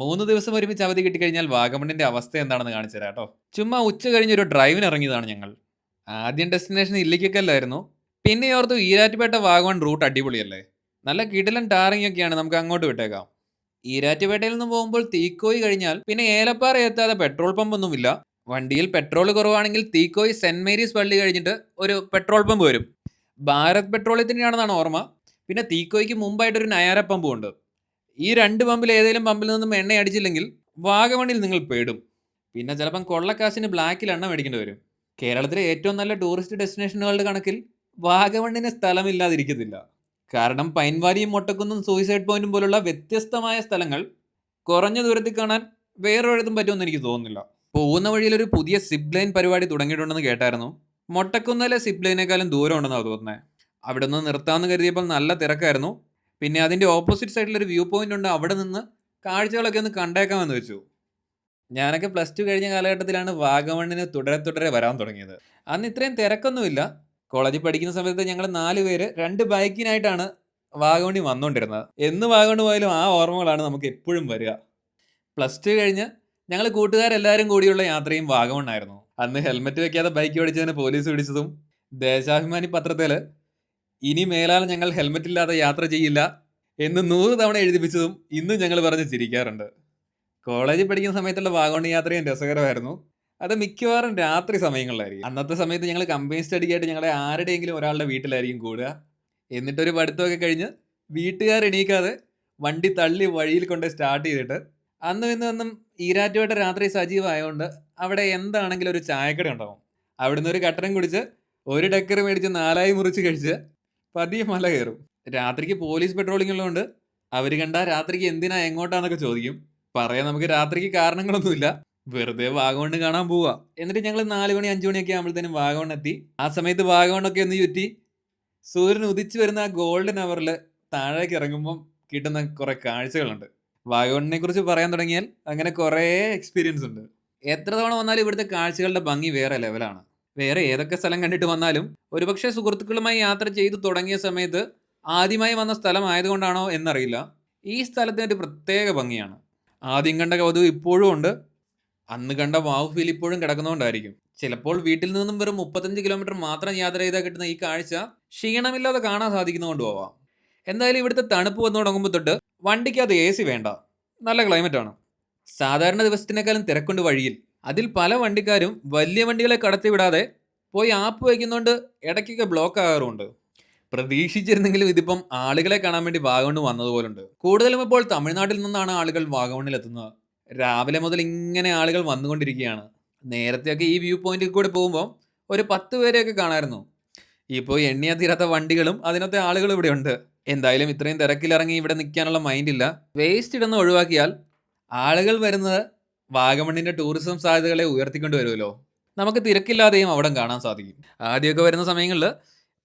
മൂന്ന് ദിവസം ഒരുമിച്ച് അവധി കിട്ടിക്കഴിഞ്ഞാൽ വാഗമണിന്റെ അവസ്ഥ എന്താണെന്ന് കാണിച്ചു തരാം കേട്ടോ. ചുമ്മാ ഉച്ച കഴിഞ്ഞ് ഒരു ഡ്രൈവിന് ഇറങ്ങിയതാണ് ഞങ്ങൾ. ആദ്യം ഡെസ്റ്റിനേഷൻ ഇല്ലിക്കല്ലായിരുന്നു പിന്നെ ഓർത്തു ഈരാറ്റുപേട്ട വാഗമൺ റൂട്ട് അടിപൊളിയല്ലേ. നല്ല കിടിലൻ ടാറിംഗ് ഒക്കെയാണ് നമുക്ക് അങ്ങോട്ട് വിട്ടേക്കാം. ഈരാറ്റുപേട്ടയിൽ നിന്ന് പോകുമ്പോൾ തീക്കോയി കഴിഞ്ഞാൽ പിന്നെ ഏലപ്പാറ എത്താതെ പെട്രോൾ പമ്പ് ഒന്നുമില്ല വണ്ടിയിൽ പെട്രോൾ കുറവാണെങ്കിൽ തീക്കോയി സെന്റ് മേരീസ് പള്ളി കഴിഞ്ഞിട്ട് ഒരു പെട്രോൾ പമ്പ് വരും. ഭാരത് പെട്രോളിയത്തിന്റെയാണെന്നാണ് ഓർമ്മ. പിന്നെ തീക്കോയ്ക്ക് മുമ്പായിട്ടൊരു നയാര പമ്പും ഉണ്ട്. ഈ രണ്ട് പമ്പിൽ ഏതെങ്കിലും പമ്പിൽ നിന്നും എണ്ണ അടിച്ചില്ലെങ്കിൽ വാഗമണിൽ നിങ്ങൾ പേടും. പിന്നെ ചിലപ്പം കൊള്ളക്കാശിന് ബ്ലാക്കിൽ എണ്ണ മേടിക്കേണ്ടി വരും. കേരളത്തിലെ ഏറ്റവും നല്ല ടൂറിസ്റ്റ് ഡെസ്റ്റിനേഷനുകളുടെ കണക്കിൽ വാഗമണ്ണിന് സ്ഥലമില്ലാതിരിക്കത്തില്ല. കാരണം പൈൻവാലിയും മൊട്ടക്കുന്നും സൂയിസൈഡ് പോയിന്റും പോലുള്ള വ്യത്യസ്തമായ സ്ഥലങ്ങൾ കുറഞ്ഞ ദൂരത്തിൽ കാണാൻ വേറൊരിടത്തും പറ്റുമെന്ന് എനിക്ക് തോന്നുന്നില്ല. പോകുന്ന വഴിയിൽ ഒരു പുതിയ സിപ്പ് ലൈൻ പരിപാടി തുടങ്ങിയിട്ടുണ്ടെന്ന് കേട്ടായിരുന്നു. മൊട്ടക്കുന്നിലെ സിപ്പ് ലൈനേക്കാളും ദൂരം ഉണ്ടെന്നാണ് തോന്നുന്നത്. അവിടെ നിന്ന് നിർത്താമെന്ന് കരുതിയപ്പോൾ നല്ല തിരക്കായിരുന്നു. പിന്നെ അതിന്റെ ഓപ്പോസിറ്റ് സൈഡിലൊരു വ്യൂ പോയിന്റ് ഉണ്ട്. അവിടെ നിന്ന് കാഴ്ചകളൊക്കെ ഒന്ന് കണ്ടേക്കാമെന്ന് വെച്ചു. ഞാനൊക്കെ പ്ലസ് ടു കഴിഞ്ഞ കാലഘട്ടത്തിലാണ് വാഗമണ്ണിന് തുടരെ തുടരെ വരാൻ തുടങ്ങിയത്. അന്ന് ഇത്രയും തിരക്കൊന്നുമില്ല. കോളേജിൽ പഠിക്കുന്ന സമയത്ത് ഞങ്ങൾ നാല് പേര് രണ്ട് ബൈക്കിനായിട്ടാണ് വാഗമണ്ണി വന്നുകൊണ്ടിരുന്നത് എന്ന് വാഗമണ് പോയാലും ആ ഓർമ്മകളാണ് നമുക്ക് എപ്പോഴും വരിക. പ്ലസ് ടു കഴിഞ്ഞ് ഞങ്ങൾ കൂട്ടുകാരെല്ലാവരും കൂടിയുള്ള യാത്രയും വാഗമണ്ണായിരുന്നു. അന്ന് ഹെൽമെറ്റ് വെക്കാതെ ബൈക്ക് ഓടിച്ചതിന് പോലീസ് പിടിച്ചതും ദേശാഭിമാനി പത്രത്തിൽ ഇനി മേലാൽ ഞങ്ങൾ ഹെൽമെറ്റ് ഇല്ലാതെ യാത്ര ചെയ്യില്ല എന്ന് നൂറ് തവണ എഴുതിപ്പിച്ചതും ഇന്നും ഞങ്ങൾ പറഞ്ഞ് ചിരിക്കാറുണ്ട്. കോളേജിൽ പഠിക്കുന്ന സമയത്തുള്ള വാഗോണി യാത്രയും രസകരമായിരുന്നു. അത് മിക്കവാറും രാത്രി സമയങ്ങളിലായിരിക്കും. അന്നത്തെ സമയത്ത് ഞങ്ങൾ കമ്പനി സ്റ്റഡിക്കായിട്ട് ഞങ്ങളെ ആരുടെയെങ്കിലും ഒരാളുടെ വീട്ടിലായിരിക്കും കൂടുക. എന്നിട്ടൊരു പഠിത്തമൊക്കെ കഴിഞ്ഞ് വീട്ടുകാർ എണീക്കാതെ വണ്ടി തള്ളി വഴിയിൽ കൊണ്ട് സ്റ്റാർട്ട് ചെയ്തിട്ട് അന്നും ഇന്നും ഒന്നും ഈരാറ്റുവേട്ട രാത്രി സജീവമായതുകൊണ്ട് അവിടെ എന്താണെങ്കിലും ഒരു ചായക്കട ഉണ്ടാവും. അവിടുന്ന് ഒരു കട്ടനം കുടിച്ച് ഒരു ഡക്കർ മേടിച്ച് നാലായി മുറിച്ച് കഴിച്ച് പതിയെ മല കയറും. രാത്രിക്ക് പോലീസ് പെട്രോളിംഗ് ഉള്ളതുകൊണ്ട് അവർ കണ്ട രാത്രിക്ക് എന്തിനാ എങ്ങോട്ടാന്നൊക്കെ ചോദിക്കും. പറയാൻ നമുക്ക് രാത്രിക്ക് കാരണങ്ങളൊന്നുമില്ല. വെറുതെ വാഗമണ് കാണാൻ പോവാ. എന്നിട്ട് ഞങ്ങൾ നാല് മണി അഞ്ചു മണിയൊക്കെ ആകുമ്പോഴത്തേനും എത്തി ആ സമയത്ത് വാഗമണ്ണൊക്കെ ഒന്ന് ചുറ്റി സൂര്യൻ ഉദിച്ചു വരുന്ന ആ ഗോൾഡൻ അവറിൽ താഴേക്ക് ഇറങ്ങുമ്പം കിട്ടുന്ന കുറെ കാഴ്ചകളുണ്ട്. വാഗമണിനെ കുറിച്ച് പറയാൻ തുടങ്ങിയാൽ അങ്ങനെ കുറേ എക്സ്പീരിയൻസ് ഉണ്ട്. എത്ര തവണ വന്നാലും ഇവിടുത്തെ കാഴ്ചകളുടെ ഭംഗി വേറെ ലെവലാണ് വേറെ ഏതൊക്കെ സ്ഥലം കണ്ടിട്ട് വന്നാലും ഒരുപക്ഷെ സുഹൃത്തുക്കളുമായി യാത്ര ചെയ്തു തുടങ്ങിയ സമയത്ത് ആദ്യമായി വന്ന സ്ഥലം ആയതുകൊണ്ടാണോ എന്നറിയില്ല. ഈ സ്ഥലത്തിന് ഒരു പ്രത്യേക ഭംഗിയാണ്. ആദ്യം കണ്ട കൗതുകം ഇപ്പോഴും ഉണ്ട്. അന്ന് കണ്ട വാവ് ഫീൽ ഇപ്പോഴും കിടക്കുന്നതുകൊണ്ടായിരിക്കും ചിലപ്പോൾ വീട്ടിൽ നിന്നും വെറും മുപ്പത്തഞ്ച് കിലോമീറ്റർ മാത്രം യാത്ര ചെയ്താൽ കിട്ടുന്ന ഈ കാഴ്ച ക്ഷീണമില്ലാതെ കാണാൻ സാധിക്കുന്നതുകൊണ്ട് പോവാം. എന്തായാലും ഇവിടുത്തെ തണുപ്പ് വന്നു തുടങ്ങുമ്പോൾ തൊട്ട് വണ്ടിക്കകത്ത് എ സി വേണ്ട. നല്ല ക്ലൈമറ്റാണ് സാധാരണ ദിവസത്തിനേക്കാളും തിരക്കുണ്ട് വഴിയിൽ. അതിൽ പല വണ്ടിക്കാരും വലിയ വണ്ടികളെ കടത്തിവിടാതെ പോയി ആപ്പ് വയ്ക്കുന്നതുകൊണ്ട് ഇടയ്ക്കൊക്കെ ബ്ലോക്ക് ആകാറുമുണ്ട് പ്രതീക്ഷിച്ചിരുന്നെങ്കിലും ഇതിപ്പം ആളുകളെ കാണാൻ വേണ്ടി വാഗമണ് വന്നതുപോലുണ്ട്. കൂടുതലും ഇപ്പോൾ തമിഴ്നാട്ടിൽ നിന്നാണ് ആളുകൾ വാഗമണിൽ എത്തുന്നത് രാവിലെ മുതൽ ഇങ്ങനെ ആളുകൾ വന്നുകൊണ്ടിരിക്കുകയാണ്. നേരത്തെയൊക്കെ ഈ വ്യൂ പോയിന്റിൽ കൂടെ പോകുമ്പോൾ ഒരു പത്ത് പേരെയൊക്കെ കാണായിരുന്നു. ഇപ്പോൾ എണ്ണിയാ തീരാത്ത വണ്ടികളും അതിനകത്തെ ആളുകളും ഇവിടെ ഉണ്ട്. എന്തായാലും ഇത്രയും തിരക്കിലിറങ്ങി ഇവിടെ നിൽക്കാനുള്ള മൈൻഡില്ല വേസ്റ്റ് ഇടുന്ന ഒഴിവാക്കിയാൽ ആളുകൾ വരുന്നത് വാഗമണ്ണിന്റെ ടൂറിസം സാധ്യതകളെ ഉയർത്തിക്കൊണ്ട് വരുമല്ലോ. നമുക്ക് തിരക്കില്ലാതെയും അവിടെ കാണാൻ സാധിക്കും. ആദ്യമൊക്കെ വരുന്ന സമയങ്ങളിൽ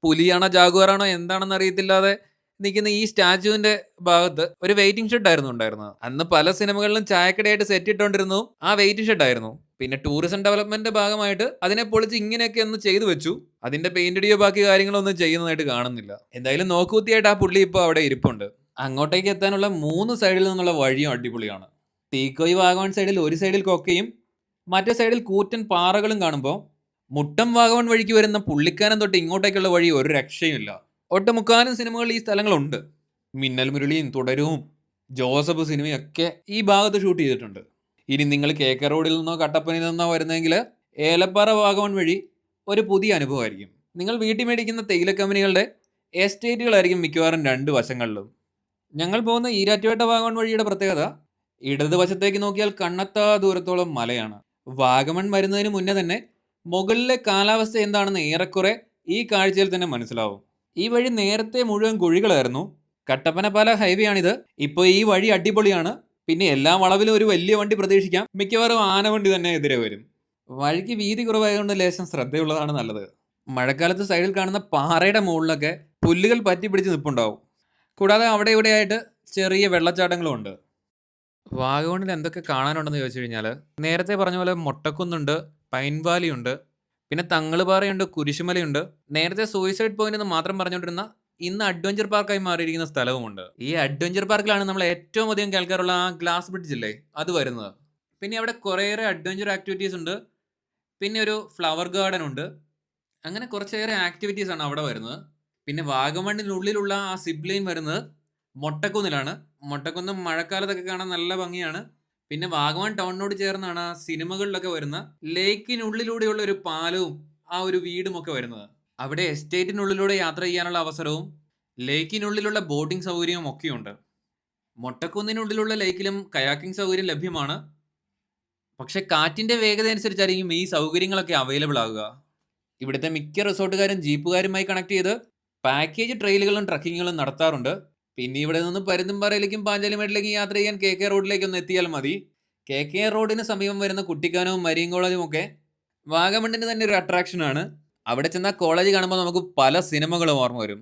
പുലിയാണോ ജാഗുവാറാണോ എന്താണെന്ന് അറിയത്തില്ലാതെ നിൽക്കുന്ന ഈ സ്റ്റാച്ചുവിന്റെ ഭാഗത്ത് ഒരു വെയിറ്റിംഗ് ഷെഡ് ആയിരുന്നു ഉണ്ടായിരുന്നത്. അന്ന് പല സിനിമകളിലും ചായക്കടയായിട്ട് സെറ്റ് ഇട്ടുകൊണ്ടിരുന്നു ആ വെയിറ്റിംഗ് ഷെഡ് ആയിരുന്നു. പിന്നെ ടൂറിസം ഡെവലപ്മെന്റ് ഭാഗമായിട്ട് അതിനെ പൊളിച്ച് ഇങ്ങനെയൊക്കെ ഒന്ന് ചെയ്തു വെച്ചു. അതിന്റെ പെയിന്റടിയോ ബാക്കി കാര്യങ്ങളൊന്നും ചെയ്യുന്നതായിട്ട് കാണുന്നില്ല. എന്തായാലും നോക്കുകുത്തിയായിട്ട് ആ പുള്ളി ഇപ്പോൾ അവിടെ ഇരിപ്പുണ്ട്. അങ്ങോട്ടേക്ക് എത്താനുള്ള മൂന്ന് സൈഡിൽ നിന്നുള്ള വഴിയും അടിപൊളിയാണ്. തീക്കോയി വാഗവൺ സൈഡിൽ ഒരു സൈഡിൽ കൊക്കയും മറ്റേ സൈഡിൽ കൂറ്റൻ പാറകളും കാണുമ്പോൾ മുട്ടം വാഗവൺ വഴിക്ക് വരുന്ന പുള്ളിക്കാനം തൊട്ട് ഇങ്ങോട്ടേക്കുള്ള വഴി ഒരു രക്ഷയുമില്ല. ഒട്ടുമുക്കാലും സിനിമകളിൽ ഈ സ്ഥലങ്ങളുണ്ട്. മിന്നൽ മുരളിയും തുടരവും ജോസഫ് സിനിമയൊക്കെ ഈ ഭാഗത്ത് ഷൂട്ട് ചെയ്തിട്ടുണ്ട്. ഇനി നിങ്ങൾ കെ കെ റോഡിൽ നിന്നോ കട്ടപ്പനയിൽ നിന്നോ വരുന്നെങ്കിൽ ഏലപ്പാറ വാഗവൺ വഴി ഒരു പുതിയ അനുഭവമായിരിക്കും. നിങ്ങൾ വീട്ടിൽ മേടിക്കുന്ന തേയില കമ്പനികളുടെ എസ്റ്റേറ്റുകളായിരിക്കും മിക്കവാറും രണ്ട് വശങ്ങളിലും. ഞങ്ങൾ പോകുന്ന ഈരാറ്റുപേട്ട വാഗവൺ വഴിയുടെ പ്രത്യേകത ഇടതുവശത്തേക്ക് നോക്കിയാൽ കണ്ണത്താ ദൂരത്തോളം മലയാണ്. വാഗമൺ വരുന്നതിന് മുന്നേ തന്നെ മുകളിലെ കാലാവസ്ഥ എന്താണെന്ന് ഏറെക്കുറെ ഈ കാഴ്ചയിൽ തന്നെ മനസ്സിലാവും. ഈ വഴി നേരത്തെ മുഴുവൻ കുഴികളായിരുന്നു. കട്ടപ്പനപാല ഹൈവേ ആണിത് ഇപ്പോൾ ഈ വഴി അടിപൊളിയാണ്. പിന്നെ എല്ലാ വളവിലും ഒരു വലിയ വണ്ടി പ്രതീക്ഷിക്കാം. മിക്കവാറും ആനവണ്ടി തന്നെ എതിരെ വരും. വഴിക്ക് വീതി കുറവായതുകൊണ്ട് ലേശം ശ്രദ്ധയുള്ളതാണ് നല്ലത്. മഴക്കാലത്ത് സൈഡിൽ കാണുന്ന പാറയുടെ മുകളിലൊക്കെ പുല്ലുകൾ പറ്റി പിടിച്ച് നിൽപ്പുണ്ടാവും കൂടാതെ അവിടെ ഇവിടെയായിട്ട് ചെറിയ വെള്ളച്ചാട്ടങ്ങളും ഉണ്ട് വാഗമണിൽ എന്തൊക്കെ കാണാനുണ്ടെന്ന് ചോദിച്ചു കഴിഞ്ഞാൽ നേരത്തെ പറഞ്ഞ പോലെ മൊട്ടക്കുന്നുണ്ട് പൈൻ വാലിയുണ്ട്, പിന്നെ തങ്ങളുപാറയുണ്ട് കുരിശുമലയുണ്ട്. നേരത്തെ സൂയിസൈഡ് പോയിന്റ് എന്ന് മാത്രം പറഞ്ഞുകൊണ്ടിരുന്ന ഇന്ന് അഡ്വഞ്ചർ പാർക്കായി മാറിയിരിക്കുന്ന സ്ഥലവുമുണ്ട്. ഈ അഡ്വഞ്ചർ പാർക്കിലാണ് നമ്മൾ ഏറ്റവും അധികം കേൾക്കാറുള്ള ആ ഗ്ലാസ് ബ്രിഡ്ജ് ഇല്ലേ? അത് വരുന്നത്. പിന്നെ അവിടെ കുറേയേറെ അഡ്വഞ്ചർ ആക്ടിവിറ്റീസ് ഉണ്ട്. പിന്നെ ഒരു ഫ്ലവർ ഗാർഡൻ ഉണ്ട്. അങ്ങനെ കുറച്ചേറെ ആക്ടിവിറ്റീസ് ആണ് അവിടെ വരുന്നത്. പിന്നെ വാഗമണ്ണിനുള്ളിലുള്ള ആ സിബ് ലൈൻ വരുന്നത് മൊട്ടക്കുന്നിലാണ്. മൊട്ടക്കുന്ന് മഴക്കാലത്തൊക്കെ കാണാൻ നല്ല ഭംഗിയാണ്. പിന്നെ വാഗമൺ ടൗണിനോട് ചേർന്നാണ് ആ സിനിമകളിലൊക്കെ വരുന്ന ലേക്കിനുള്ളിലൂടെയുള്ള ഒരു പാലവും ആ ഒരു വീടും ഒക്കെ വരുന്നത്. അവിടെ എസ്റ്റേറ്റിനുള്ളിലൂടെ യാത്ര ചെയ്യാനുള്ള അവസരവും ലേക്കിനുള്ളിലുള്ള ബോട്ടിംഗ് സൗകര്യവും ഒക്കെയുണ്ട്. മൊട്ടക്കുന്നിനുള്ളിലുള്ള ലേക്കിലും കയാക്കിംഗ് സൗകര്യം ലഭ്യമാണ്. പക്ഷെ കാറ്റിന്റെ വേഗത അനുസരിച്ചായിരിക്കും ഈ സൗകര്യങ്ങളൊക്കെ അവൈലബിൾ ആകുക ഇവിടുത്തെ മിക്ക റിസോർട്ടുകാരും ജീപ്പുകാരുമായി കണക്ട് ചെയ്ത് പാക്കേജ് ട്രെയിലുകളും ട്രക്കിങ്ങുകളും നടത്താറുണ്ട്. പിന്നെ ഇവിടെ നിന്ന് പരുന്തുംപാറയിലേക്കും പാഞ്ചാലിമേട്ടിലേക്കും യാത്ര ചെയ്യാൻ കെ കെ റോഡിലേക്ക് ഒന്ന് എത്തിയാൽ മതി. കെ കെ റോഡിന് സമീപം വരുന്ന കുട്ടിക്കാനവും മരിയും കോളേജും ഒക്കെ വാഗമണ്ണിന് തന്നെ ഒരു അട്രാക്ഷൻ ആണ്. അവിടെ ചെന്നാൽ കോളേജ് കാണുമ്പോൾ നമുക്ക് പല സിനിമകളും ഓർമ്മ വരും.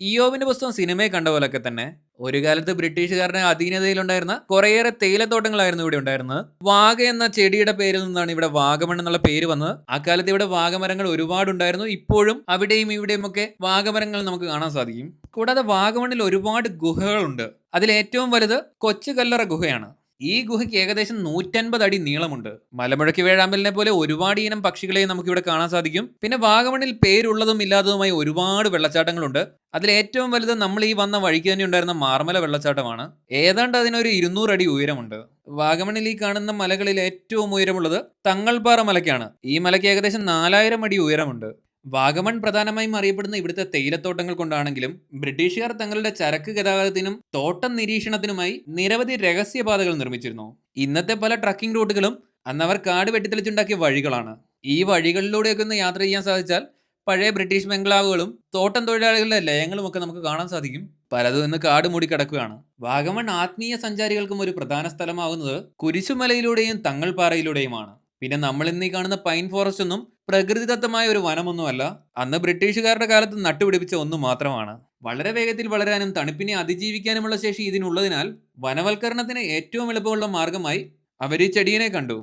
ഇയോബിന്റെ പുസ്തകം സിനിമയെ കണ്ട പോലൊക്കെ തന്നെ ഒരു കാലത്ത് ബ്രിട്ടീഷുകാരുടെ അധീനതയിലുണ്ടായിരുന്ന കുറേയേറെ തേയിലത്തോട്ടങ്ങളായിരുന്നു ഇവിടെ ഉണ്ടായിരുന്നത്. വാഗ എന്ന ചെടിയുടെ പേരിൽ നിന്നാണ് ഇവിടെ വാഗമൺ എന്നുള്ള പേര് വന്നത്. അക്കാലത്ത് ഇവിടെ വാഗമരങ്ങൾ ഒരുപാടുണ്ടായിരുന്നു. ഇപ്പോഴും അവിടെയും ഇവിടെയും ഒക്കെ വാഗമരങ്ങൾ നമുക്ക് കാണാൻ സാധിക്കും. കൂടാതെ വാഗമണ്ണിൽ ഒരുപാട് ഗുഹകളുണ്ട്. അതിൽ ഏറ്റവും വലുത് കൊച്ചു കല്ലറ ഗുഹയാണ്. ഈ ഗുഹയ്ക്ക് ഏകദേശം നൂറ്റൻപത് അടി നീളമുണ്ട്. മലമുഴക്കി വേഴാമ്പലിനെ പോലെ ഒരുപാട് ഇനം പക്ഷികളെ നമുക്ക് ഇവിടെ കാണാൻ സാധിക്കും. പിന്നെ വാഗമണിൽ പേരുള്ളതും ഇല്ലാത്തതുമായി ഒരുപാട് വെള്ളച്ചാട്ടങ്ങളുണ്ട്. അതിൽ ഏറ്റവും വലുത് നമ്മൾ ഈ വന്ന വഴിക്ക് തന്നെ ഉണ്ടായിരുന്ന മാർമല വെള്ളച്ചാട്ടമാണ്. ഏതാണ്ട് അതിനൊരു ഇരുന്നൂറ് അടി ഉയരമുണ്ട്. വാഗമണിൽ ഈ കാണുന്ന മലകളിൽ ഏറ്റവും ഉയരമുള്ളത് തങ്ങൾപ്പാറ മലയ്ക്കാണ്. ഈ മലയ്ക്ക് ഏകദേശം നാലായിരം അടി ഉയരമുണ്ട്. വാഗമൺ പ്രധാനമായും അറിയപ്പെടുന്ന ഇവിടുത്തെ തേയിലത്തോട്ടങ്ങൾ കൊണ്ടാണെങ്കിലും ബ്രിട്ടീഷുകാർ തങ്ങളുടെ ചരക്ക് ഗതാഗതത്തിനും തോട്ടം നിരീക്ഷണത്തിനുമായി നിരവധി രഹസ്യപാതകൾ നിർമ്മിച്ചിരുന്നു. ഇന്നത്തെ പല ട്രക്കിംഗ് റൂട്ടുകളും അന്നവർ കാട് വെട്ടിത്തെളിച്ചുണ്ടാക്കിയ വഴികളാണ്. ഈ വഴികളിലൂടെയൊക്കെ ഒന്ന് യാത്ര ചെയ്യാൻ സാധിച്ചാൽ പഴയ ബ്രിട്ടീഷ് ബംഗ്ലാവുകളും തോട്ടം തൊഴിലാളികളുടെ ലയങ്ങളും ഒക്കെ നമുക്ക് കാണാൻ സാധിക്കും. പലതും ഇന്ന് കാട് മൂടി കിടക്കുകയാണ്. വാഗമൺ ആത്മീയ സഞ്ചാരികൾക്കും ഒരു പ്രധാന സ്ഥലമാകുന്നത് കുരിശുമലയിലൂടെയും തങ്ങൾപ്പാറയിലൂടെയുമാണ് പിന്നെ നമ്മൾ ഇന്ന് ഈ കാണുന്ന പൈൻ ഫോറസ്റ്റ് ഒന്നും പ്രകൃതിദത്തമായ ഒരു വനമൊന്നുമല്ല. അന്ന് ബ്രിട്ടീഷുകാരുടെ കാലത്ത് നട്ടുപിടിപ്പിച്ച ഒന്ന് മാത്രമാണ്. വളരെ വേഗത്തിൽ വളരാനും തണുപ്പിനെ അതിജീവിക്കാനുമുള്ള ശേഷി ഇതിനുള്ളതിനാൽ വനവൽക്കരണത്തിന് ഏറ്റവും എളുപ്പമുള്ള മാർഗമായി അവർ ഈ ചെടിയനെ കണ്ടു.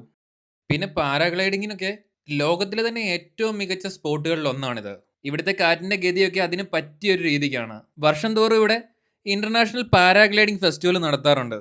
പിന്നെ പാരാഗ്ലൈഡിങ്ങിനൊക്കെ ലോകത്തിലെ തന്നെ ഏറ്റവും മികച്ച സ്പോട്ടുകളിൽ ഒന്നാണിത്. ഇവിടുത്തെ കാറ്റിന്റെ ഗതിയൊക്കെ അതിന് പറ്റിയൊരു രീതിക്കാണ്. വർഷം തോറും ഇവിടെ ഇന്റർനാഷണൽ പാരാഗ്ലൈഡിംഗ് ഫെസ്റ്റിവൽ നടത്താറുണ്ട്.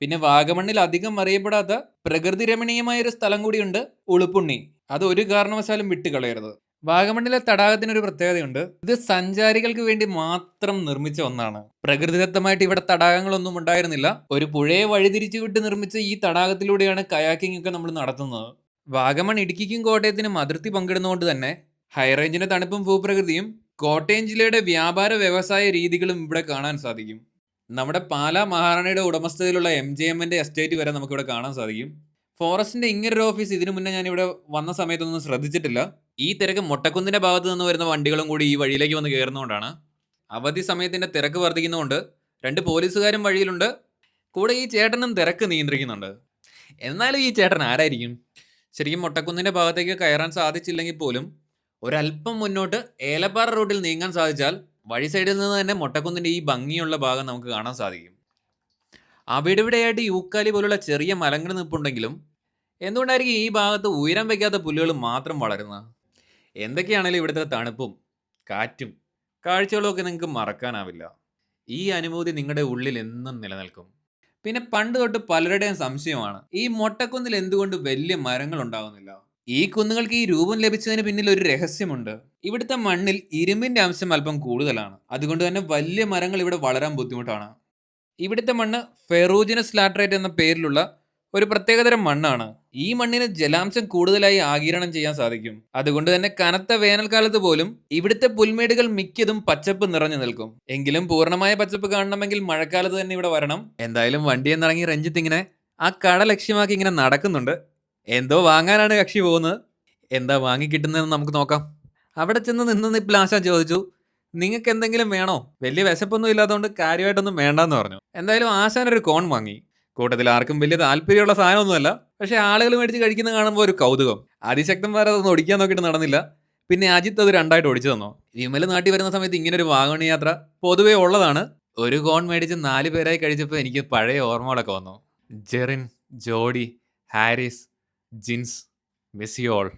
പിന്നെ വാഗമണ്ണിൽ അധികം അറിയപ്പെടാത്ത പ്രകൃതി രമണീയമായ ഒരു സ്ഥലം കൂടിയുണ്ട് ഉളുപ്പുണ്ണി. അത് ഒരു കാരണവശാലും വിട്ടുകളയരുത്. വാഗമണ്ണിലെ തടാകത്തിന് ഒരു പ്രത്യേകതയുണ്ട്. ഇത് സഞ്ചാരികൾക്ക് വേണ്ടി മാത്രം നിർമ്മിച്ച ഒന്നാണ്. പ്രകൃതിദത്തമായിട്ട് ഇവിടെ തടാകങ്ങളൊന്നും ഉണ്ടായിരുന്നില്ല. ഒരു പുഴയെ വഴിതിരിച്ചു വിട്ട് നിർമ്മിച്ച ഈ തടാകത്തിലൂടെയാണ് കയാക്കിംഗ് ഒക്കെ നമ്മൾ നടത്തുന്നത്. വാഗമൺ ഇടുക്കിക്കും കോട്ടയത്തിനും അതിർത്തി പങ്കിടുന്നതുകൊണ്ട് തന്നെ ഹൈറേഞ്ചിന്റെ തണുപ്പും ഭൂപ്രകൃതിയും കോട്ടയം ജില്ലയുടെ വ്യാപാര വ്യവസായ രീതികളും ഇവിടെ കാണാൻ സാധിക്കും. നമ്മുടെ പാലാ മഹാറാണിയുടെ ഉടമസ്ഥതയിലുള്ള എം ജെ എമ്മിന്റെ എസ്റ്റേറ്റ് വരെ നമുക്ക് ഇവിടെ കാണാൻ സാധിക്കും. ഫോറസ്റ്റിന്റെ ഇങ്ങനൊരു ഓഫീസ് ഇതിനു മുന്നേ ഞാൻ ഇവിടെ വന്ന സമയത്തൊന്നും ശ്രദ്ധിച്ചിട്ടില്ല. ഈ തിരക്ക് മൊട്ടക്കുന്നിന്റെ ഭാഗത്ത് നിന്ന് വരുന്ന വണ്ടികളും കൂടി ഈ വഴിയിലേക്ക് വന്ന് കയറുന്നതുകൊണ്ടാണ്. അവധി സമയത്തിന്റെ തിരക്ക് വർദ്ധിക്കുന്നതുകൊണ്ട് രണ്ട് പോലീസുകാരും വഴിയിലുണ്ട്. കൂടെ ഈ ചേട്ടനും തിരക്ക് നിയന്ത്രിക്കുന്നുണ്ട്. എന്നാലും ഈ ചേട്ടൻ ആരായിരിക്കും? ശരിക്കും മൊട്ടക്കുന്നിന്റെ ഭാഗത്തേക്ക് കയറാൻ സാധിച്ചില്ലെങ്കിൽ പോലും ഒരല്പം മുന്നോട്ട് ഏലപ്പാറ റോഡിൽ നീങ്ങാൻ സാധിച്ചാൽ വഴി സൈഡിൽ നിന്ന് തന്നെ മൊട്ടക്കുന്നിന്റെ ഈ ഭംഗിയുള്ള ഭാഗം നമുക്ക് കാണാൻ സാധിക്കും. അവിടെ ഇവിടെയായിട്ട് യൂക്കാലി പോലുള്ള ചെറിയ മലങ്ങൾ നിൽപ്പുണ്ടെങ്കിലും എന്തുകൊണ്ടായിരിക്കും ഈ ഭാഗത്ത് ഉയരം വയ്ക്കാത്ത പുല്ലുകൾ മാത്രം വളരുന്നത്? എന്തൊക്കെയാണെങ്കിലും ഇവിടുത്തെ തണുപ്പും കാറ്റും കാഴ്ചകളും ഒക്കെ നിങ്ങൾക്ക് മറക്കാനാവില്ല. ഈ അനുഭൂതി നിങ്ങളുടെ ഉള്ളിൽ എന്നും നിലനിൽക്കും. പിന്നെ പണ്ട് തൊട്ട് പലരുടെയും സംശയമാണ് ഈ മൊട്ടക്കുന്നിൽ എന്തുകൊണ്ട് വലിയ മരങ്ങൾ ഉണ്ടാകുന്നില്ല ഈ കുന്നുകൾക്ക് ഈ രൂപം ലഭിച്ചതിന് പിന്നിൽ ഒരു രഹസ്യമുണ്ട്. ഇവിടുത്തെ മണ്ണിൽ ഇരുമ്പിന്റെ അംശം അല്പം കൂടുതലാണ്. അതുകൊണ്ട് തന്നെ വലിയ മരങ്ങൾ ഇവിടെ വളരാൻ ബുദ്ധിമുട്ടാണ്. ഇവിടുത്തെ മണ്ണ് ഫെറൂജിനസ് ലാട്രേറ്റ് എന്ന പേരിലുള്ള ഒരു പ്രത്യേകതരം മണ്ണാണ്. ഈ മണ്ണിന് ജലാംശം കൂടുതലായി ആകിരണം ചെയ്യാൻ സാധിക്കും. അതുകൊണ്ട് തന്നെ കനത്ത വേനൽക്കാലത്ത് പോലും ഇവിടുത്തെ പുൽമേടുകൾ മിക്കതും പച്ചപ്പ് നിറഞ്ഞു നിൽക്കും. എങ്കിലും പൂർണമായ പച്ചപ്പ് കാണണമെങ്കിൽ മഴക്കാലത്ത് തന്നെ ഇവിടെ വരണം. എന്തായാലും വണ്ടി എന്നിറങ്ങി രഞ്ജിത്ത് ഇങ്ങനെ ആ കട ലക്ഷ്യമാക്കി ഇങ്ങനെ നടക്കുന്നുണ്ട്. എന്തോ വാങ്ങാനാണ് കക്ഷി പോകുന്നത്. എന്താ വാങ്ങിക്കിട്ടുന്നതെന്ന് നമുക്ക് നോക്കാം. അവിടെ ചെന്ന് നിന്ന് നിപ്പിൽ ചോദിച്ചു നിങ്ങൾക്ക് എന്തെങ്കിലും വേണോ? വലിയ വിശപ്പൊന്നും ഇല്ലാത്തതുകൊണ്ട് കാര്യമായിട്ടൊന്നും വേണ്ടെന്ന് പറഞ്ഞു. എന്തായാലും ആശാൻ ഒരു കോൺ വാങ്ങി. കൂട്ടത്തിൽ ആർക്കും വലിയ താല്പര്യമുള്ള സാധനമൊന്നുമല്ല പക്ഷേ ആളുകൾ മേടിച്ച് കഴിക്കുന്ന കാണുമ്പോൾ ഒരു കൗതുകം. അതിശക്തന്മാർ അതൊന്നും ഒടിക്കാൻ നോക്കിയിട്ട് നടന്നില്ല. പിന്നെ അജിത്ത് അത് രണ്ടായിട്ട് ഒടിച്ചു തന്നു. വിമൽ നാട്ടിൽ വരുന്ന സമയത്ത് ഇങ്ങനെ ഒരു വാഗണി യാത്ര പൊതുവേ ഉള്ളതാണ്. ഒരു കോൺ മേടിച്ച് നാല് പേരായി കഴിച്ചപ്പോൾ എനിക്ക് പഴയ ഓർമ്മകളൊക്കെ വന്നു. ജെറിൻ ജോഡി ഹാരിസ് jeans, you all.